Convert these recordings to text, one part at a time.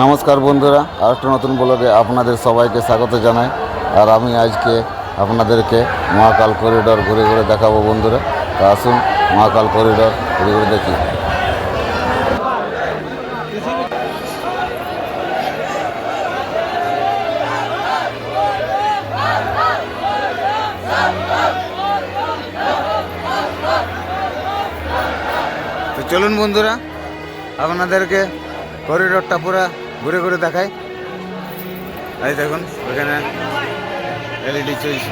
নমস্কার বন্ধুরা আর একটা নতুন ব্লগে আপনাদের সবাইকে স্বাগত জানাই। আর আমি আজকে আপনাদেরকে মহাকাল করিডোর ঘুরে ঘুরে দেখাবো বন্ধুরা। তা আসুন, মহাকাল করিডোর ঘুরে ঘুরে দেখি। চলুন বন্ধুরা, আপনাদেরকে করিডোরটা পুরো ঘুরে ঘুরে দেখাই এই দেখুন ওখানে এলইডি চলছে।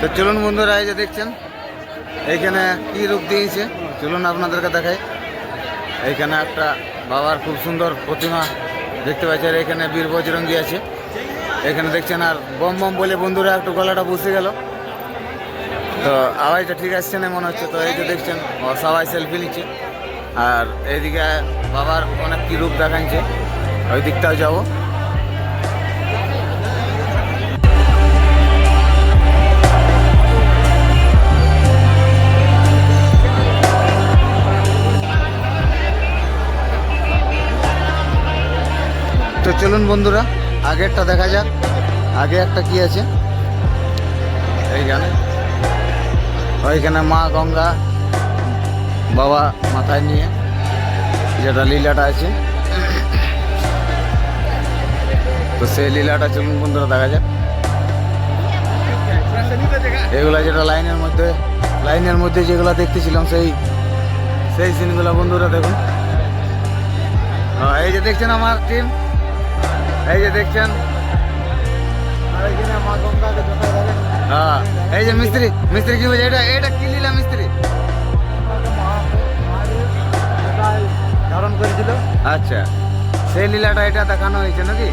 তো চলুন বন্ধুরা, এই যে দেখছেন, এইখানে কি রূপ দিয়েছে, চলুন আপনাদেরকে দেখাই। এইখানে একটা বাবার খুব সুন্দর প্রতিমা দেখতে পাচ্ছি, আর এখানে বীর বজরঙ্গি আছে। এখানে দেখছেন আর বম বম বলে বন্ধুরা একটু গলাটা বসে গেল। তো আওয়াজটা ঠিক আসছে না মনে হচ্ছে, তো এই যে দেখছেন সবাই সেলফি নিচ্ছে। আর এইদিকে বাবার অনেক কি রূপ দেখাচ্ছে, ওই দিকটাও যাব। চলুন বন্ধুরা আগেরটা দেখা যাক, আগে একটা কি আছে? এইখানে। ওইখানে মা গঙ্গা বাবা মাথায় নিয়ে যেটা লীলাটা আছে। তো সেই লীলাটা চলুন বন্ধুরা দেখা যাক। এগুলা যেটা লাইনের মধ্যে লাইনের মধ্যে যেগুলো দেখতেছিলাম সেই সেই সিনগুলো বন্ধুরা দেখুন। এই যে দেখছেন আমার টিম এই যে দেখছেন? হ্যাঁ এই যে মিস্ত্রি মিস্ত্রি কি বলছে? এটা এটা কি লীলা মিস্ত্রি? ধারণ করেছিল। আচ্ছা। সেই লীলাটা এটা দেখানো হয়েছে নাকি?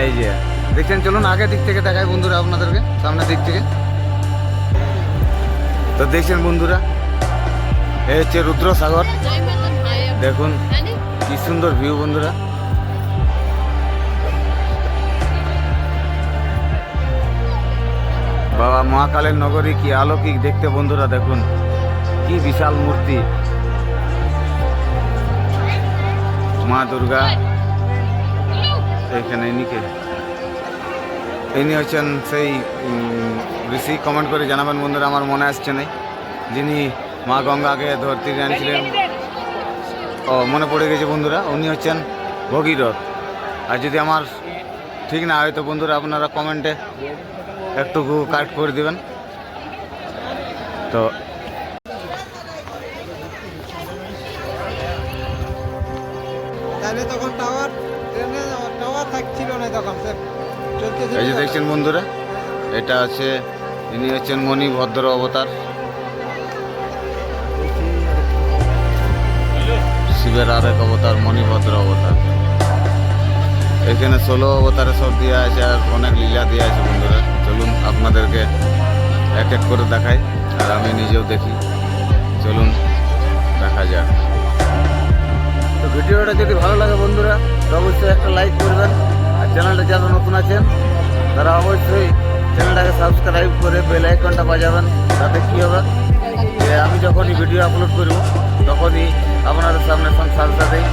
এই যে দেখছেন? চলুন আগে দিক থেকে দেখাই বন্ধুরা আপনাদেরকে সামনের দিক থেকে। তো দেখছেন বন্ধুরা এই হচ্ছে রুদ্রসাগর। দেখুন কি সুন্দর ভিউ বন্ধুরা। বাবা, মহাকালের নগরী কি আলৌকিক? দেখতে বন্ধুরা দেখুন। কি বিশাল মূর্তি। মা দুর্গা, এইখানে ইনিকে ইনি হচ্ছেন সেই ঋষি। কমেন্ট করে জানাবেন বন্ধুরা, আমার মনে আসছে না। যিনি মা গঙ্গাকে ধরতে জানিয়েছিলেন। ও, মনে পড়ে গেছে বন্ধুরা, উনি হচ্ছেন ভগীরথ। আর যদি আমার ঠিক না হয় তো বন্ধুরা, আপনারা কমেন্টে একটুকু কাট করে দিবেন। তো তখন টাওয়ার ট্রেনে টাওয়ার থাকছিল না তখন এই যে দেখছেন বন্ধুরা এটা আছে ইনি হচ্ছেন মণি ভদ্র অবতার। শিবের আরেক অবতার মণিভদ্র অবতার। এখানে ষোলো অবতারে সব দেওয়া আছে আর অনেক লীলা দেওয়া আছে বন্ধুরা। চলুন আপনাদেরকে এক এক করে দেখাই, আর আমি নিজেও দেখি। চলুন দেখা যাক। তো ভিডিওটা যদি ভালো লাগে বন্ধুরা, তো অবশ্যই একটা লাইক করবেন, আর চ্যানেলটা যারা নতুন আছেন, তারা অবশ্যই চ্যানেলটাকে সাবস্ক্রাইব করে বেল আইকনটা বাজাবেন, তাতে কী হবে? যে আমি যখনই ভিডিও আপলোড করব, তখনই আপনাদের সামনে সাথে সাথেই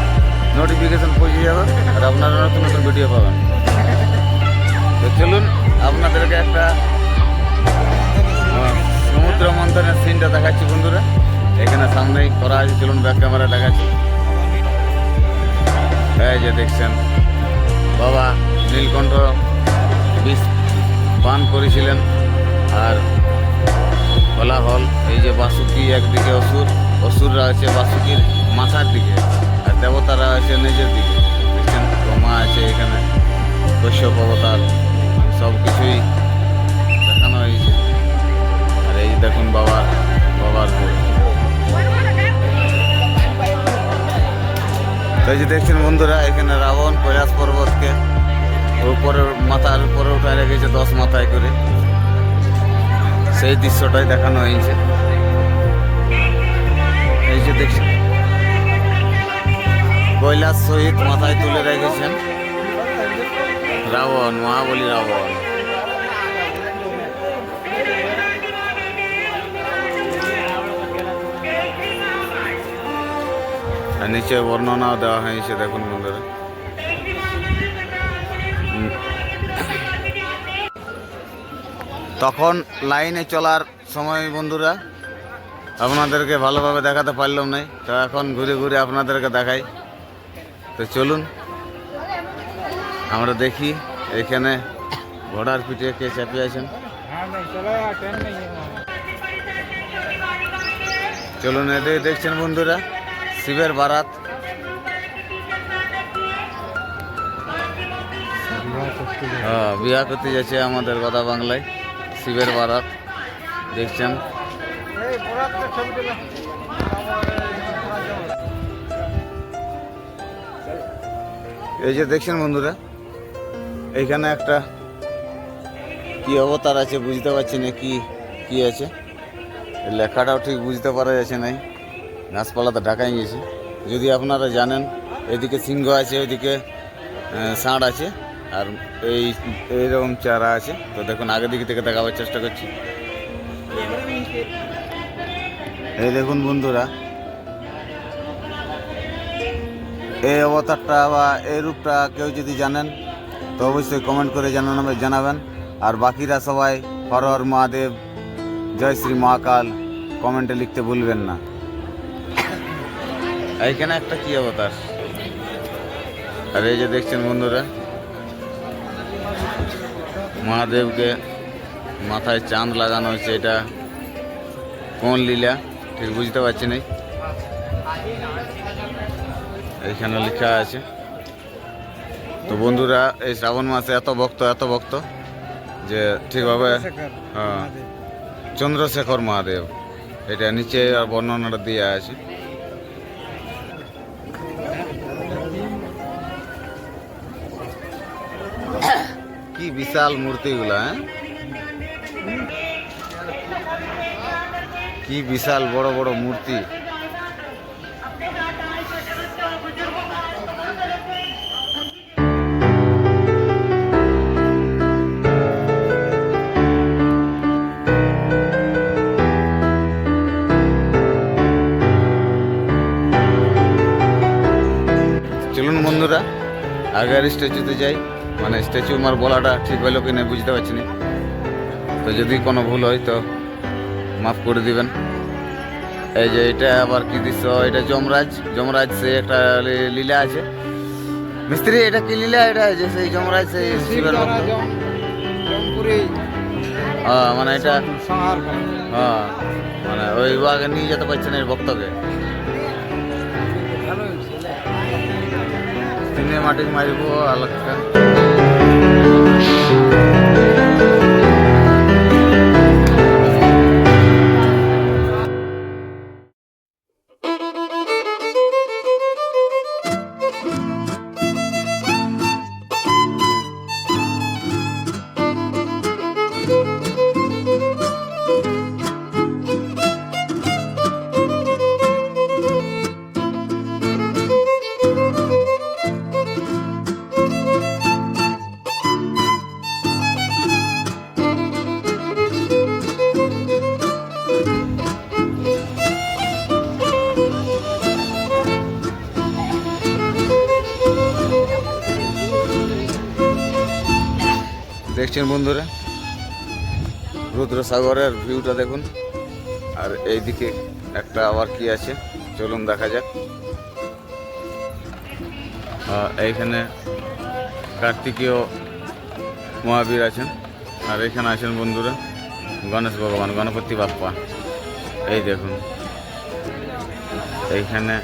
নোটিফিকেশন পৌঁছে যাবে, আর আপনারা নতুন নতুন ভিডিও পাবেন। তো চলুন আপনাদেরকে একটা সমুদ্র মন্থনের সিনটা দেখাচ্ছি বন্ধুরা। এখানে সামনেই করা আছে, চলুন ব্যাক ক্যামেরা দেখাচ্ছি এই যে দেখছেন, বাবা নীলকণ্ঠ বিষ পান করেছিলেন, আর হল এই যে বাসুকি একদিকে অসুর, অসুররা আছে বাসুকির মাথার দিকে, আর দেবতারা আছে নিজের দিকে। দেখছেন ব্রহ্মা আছে এখানে কশ্যপ অবতার। সব কিছুই দেখানো হয়েছে। আর এই দেখুন বাবার বাবার তো যে দেখছেন বন্ধুরা, এখানে রাবণ কৈলাস পর্বতকে উপরে মাথার উপরে উঠায় রেখেছে, দশ মাথায় করে। সেই দৃশ্যটাই দেখানো হয়েছে। এই যে দেখছেন, কৈলাস সহিত মাথায় তুলে রেখেছেন। রাবণ, মহাবলী রাবণ। নিচে বর্ণনাও দেওয়া হয়েছে, দেখুন বন্ধুরা। তখন লাইনে চলার সময় বন্ধুরা, আপনাদেরকে ভালোভাবে দেখাতে পারলাম না তো এখন ঘুরে ঘুরে আপনাদেরকে দেখাই। তো চলুন। আমরা দেখি এখানে ঘোড়ার পিঠে কে চাপিয়ে আছেন। চলুন এটাই দেখছেন বন্ধুরা, শিবের বারাত। হ্যাঁ বিয়া করতে যাচ্ছে আমাদের কথা বাংলায়, শিবের বারাত। দেখছেন? এই যে দেখছেন বন্ধুরা এইখানে একটা কি অবতার আছে বুঝতে পারছি না কি কি আছে। লেখাটাও ঠিক বুঝতে পারা যাচ্ছে নাই। গাছপালাতে ঢাকাই গেছে। যদি আপনারা জানেন, এদিকে সিংহ আছে, ওইদিকে ষাঁড় আছে, আর এই, এইরকম চারা আছে। তো দেখুন, আগের দিকে থেকে দেখাবার চেষ্টা করছি। এই দেখুন বন্ধুরা, এই অবতারটা বা এই রূপটা কেউ যদি জানেন তো অবশ্যই কমেন্ট করে জানানো জানাবেন। আর বাকিরা সবাই হর হর মহাদেব, জয় শ্রী মহাকাল কমেন্টে লিখতে ভুলবেন না। এইখানে একটা কি অবতার? আর এই যে দেখছেন বন্ধুরা, মহাদেবকে মাথায় চাঁদ লাগানো হয়েছে, এটা কোন লীলা? ঠিক বুঝতে পারছি না এইখানে লেখা আছে। তো বন্ধুরা এই শ্রাবণ মাসে এত ভক্ত এত ভক্ত যে ঠিকভাবে হ্যাঁ চন্দ্রশেখর মহাদেব। এটা নিচে আর বর্ণনাটা দিয়ে আছে কি বিশাল মূর্তিগুলা হ্যাঁ? কি বিশাল বড় বড় মূর্তি। আগের স্ট্যাচুতে যাই মানে স্ট্যাচু আমার বলাটা ঠিক হলো কি না বুঝতে পারছি না। তো যদি কোনো ভুল হয় তো মাফ করে দিবেন। এই যে এটা আবার কি দৃশ্য এটা যমরাজ যমরাজ সে একটা লীলা আছে। মিস্ত্রি এটা কি লীলা? এটা যে সেই যমরাজ সেই শিবের হ্যাঁ মানে এটা হ্যাঁ মানে ওই আগে নিয়ে যেতে পারছে না ভক্তকে। তিনে মাটি মারিব আলাদা দেখছেন বন্ধুরা? রুদ্রসাগরের ভিউটা দেখুন। আর এইদিকে একটা আবার কি আছে? চলুন দেখা যাক। এইখানে কার্তিকীয় মহাবীর আছেন। আর এখানে আছেন বন্ধুরা, গণেশ ভগবান, গণপতি বাপ্পা। এই দেখুন। এইখানে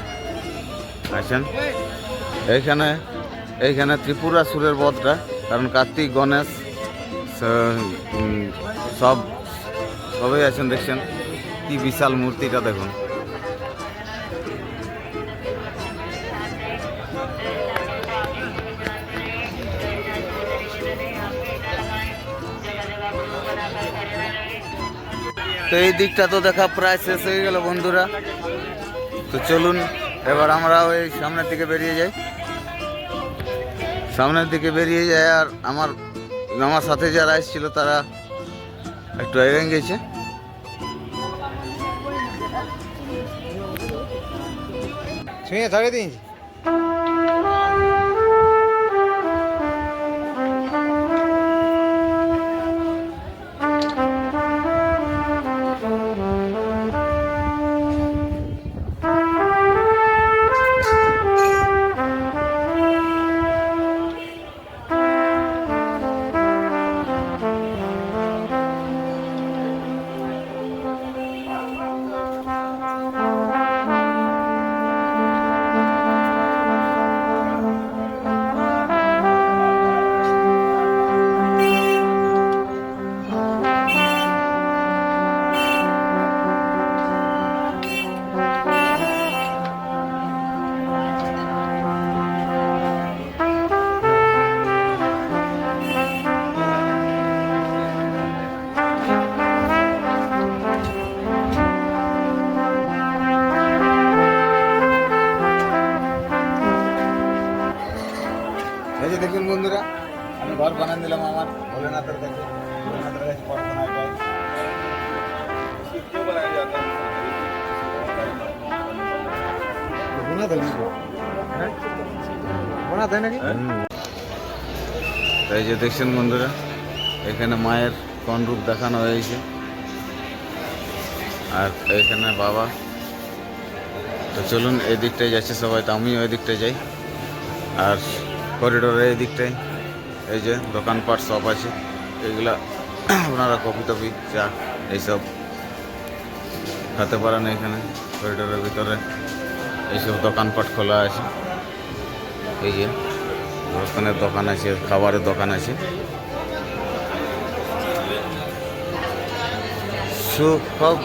আছেন। এইখানে এইখানে ত্রিপুরা সুরের বধটা, কারণ কার্তিক, গণেশ সব, সবাই আছেন, দেখছেন? কি বিশাল মূর্তিটা দেখুন। তো এই দিকটা তো দেখা প্রায় শেষ হয়ে গেল, বন্ধুরা। তো চলুন, এবার আমরা ওই সামনের দিকে বেরিয়ে যাই। সামনের দিকে বেরিয়ে যায় আর আমার আমার সাথে যারা এসেছিল তারা একটু আগে গেছে। ছুঁয়ে ছাড়ে দিয়েছি বানান দিলাম আমার। ভোলেনাথের কাছে। ভোলেনাথের কাছে প্রার্থনা এটাই বোনাতে হ্যাঁ? এই যে দেখছেন বন্ধুরা, এখানে মায়ের রূপ দেখানো হয়েছে। আর এখানে বাবা। তো চলুন, এই দিকটায় যাচ্ছে সবাই। তো আমিও এই দিকটায় যাই। আর করিডোরে এই দিকটায়। এই যে দোকানপাট সব আছে, এগুলা ওনারা কফি টফি চা এইসব খেতে পারেন এখানে, করিডোরের ভিতরে। এইসব দোকানপাট খোলা আছে। এই যে ওখানে দোকান আছে, খাবারের দোকান আছে। সব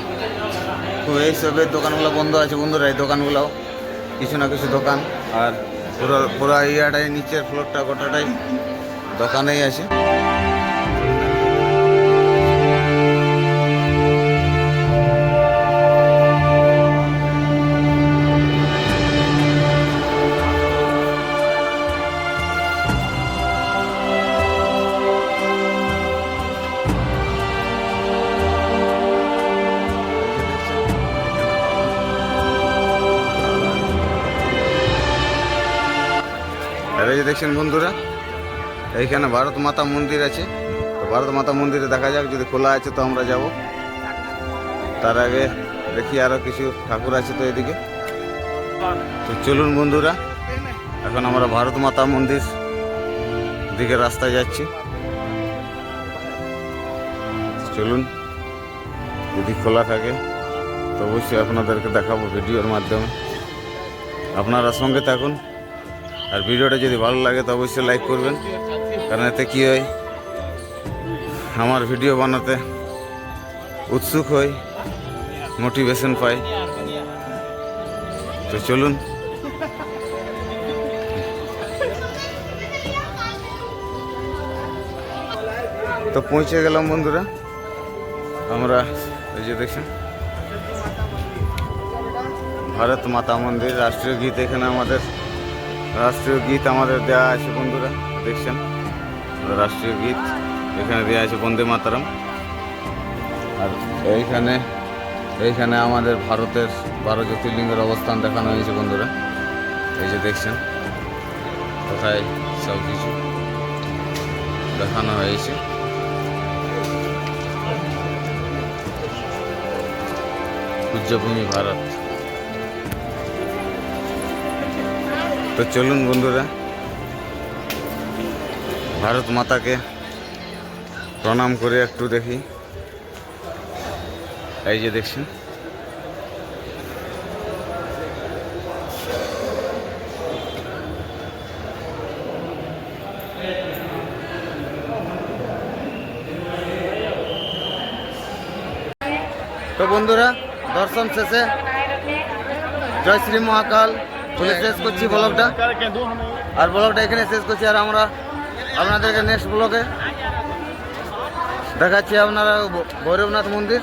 এইসবের দোকানগুলো বন্ধ আছে বন্ধুরা, এই দোকানগুলো কিছু না কিছু দোকান। আর পুরো পুরো ইয়াটাই, নিচের ফ্লোরটা গোটাটাই দোকানেই আছে। দেখছেন বন্ধুরা এইখানে ভারত মাতা মন্দির আছে। তো ভারত মাতা মন্দিরে দেখা যাক, যদি খোলা আছে তো আমরা যাব। তার আগে দেখি আরও কিছু ঠাকুর আছে তো এদিকে। তো চলুন বন্ধুরা, এখন আমরা ভারত মাতা মন্দির দিকে রাস্তায় যাচ্ছি। চলুন, যদি খোলা থাকে, তো অবশ্যই আপনাদেরকে দেখাবো ভিডিওর মাধ্যমে। আপনারা সঙ্গে থাকুন। আর ভিডিওটা যদি ভালো লাগে, তো অবশ্যই লাইক করবেন। কারণ এতে কী হয়? আমার ভিডিও বানাতে উৎসুক হই মোটিভেশন পাই। তো চলুন। তো পৌঁছে গেলাম বন্ধুরা। আমরা এই যে দেখছেন, ভারত মাতা মন্দির, রাষ্ট্রীয় গীত এখানে আমাদের, রাষ্ট্রীয় গীত আমাদের দেওয়া আছে বন্ধুরা, দেখছেন? রাষ্ট্রীয় গীত। এখানে দেওয়া আছে বন্দে মাতারাম। আর এইখানে এইখানে আমাদের ভারতের বারো জ্যোতির্লিঙ্গের অবস্থান দেখানো হয়েছে বন্ধুরা। এই যে দেখছেন, কোথায় সব কিছু দেখানো হয়েছে। পূজ্যভূমি ভারত। তো চলুন বন্ধুরা ভারত মাতাকে প্রণাম করে একটু দেখি। এই যে দেখছেন। তো বন্ধুরা, দর্শন শেষে জয় শ্রী মহাকাল। শেষ করছি ব্লগটা। আর ব্লগটা এখানে শেষ করছি। আর আমরা আপনাদেরকে নেক্সট ব্লকে দেখাচ্ছি আপনারা ভৈরবনাথ মন্দির।